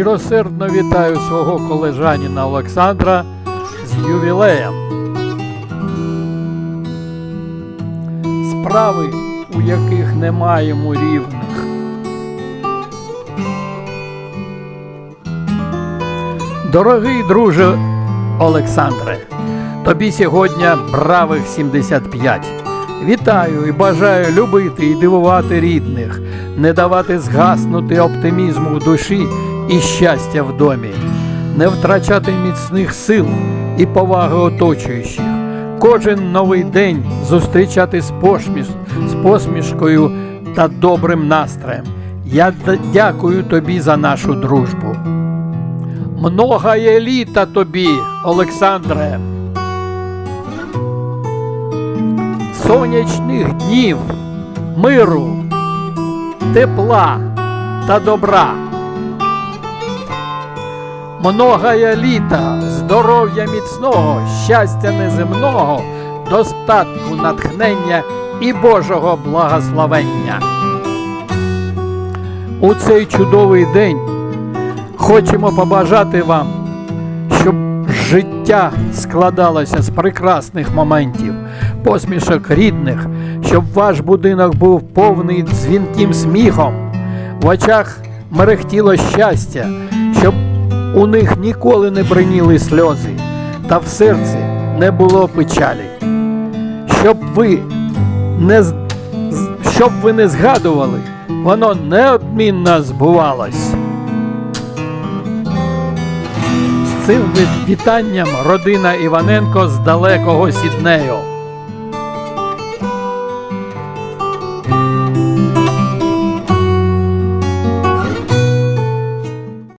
Щиросердно вітаю свого колежаніна Олександра з ювілеєм. Справи, у яких немає йому рівних. Дорогий друже Олександре, тобі сьогодні бравих 75. Вітаю і бажаю любити і дивувати рідних, не давати згаснути оптимізму в душі і щастя в домі, не втрачати міцних сил і поваги оточуючих. Кожен новий день зустрічати з, посміш... з посмішкою та добрим настроєм. Я дякую тобі за нашу дружбу. Многое літа тобі, Олександре. Сонячних днів, миру, тепла та добра. Многое літа, здоров'я міцного, щастя неземного, достатку, натхнення і Божого благословення. У цей чудовий день хочемо побажати вам, щоб життя складалося з прекрасних моментів, посмішок рідних, щоб ваш будинок був повний дзвінким сміхом, в очах мерехтіло щастя, щоб у них ніколи не бриніли сльози, та в серці не було печалі. Щоб ви не, щоб ви не згадували, воно неодмінно збувалось. З цим вітанням родина Іваненко з далекого Сіднею.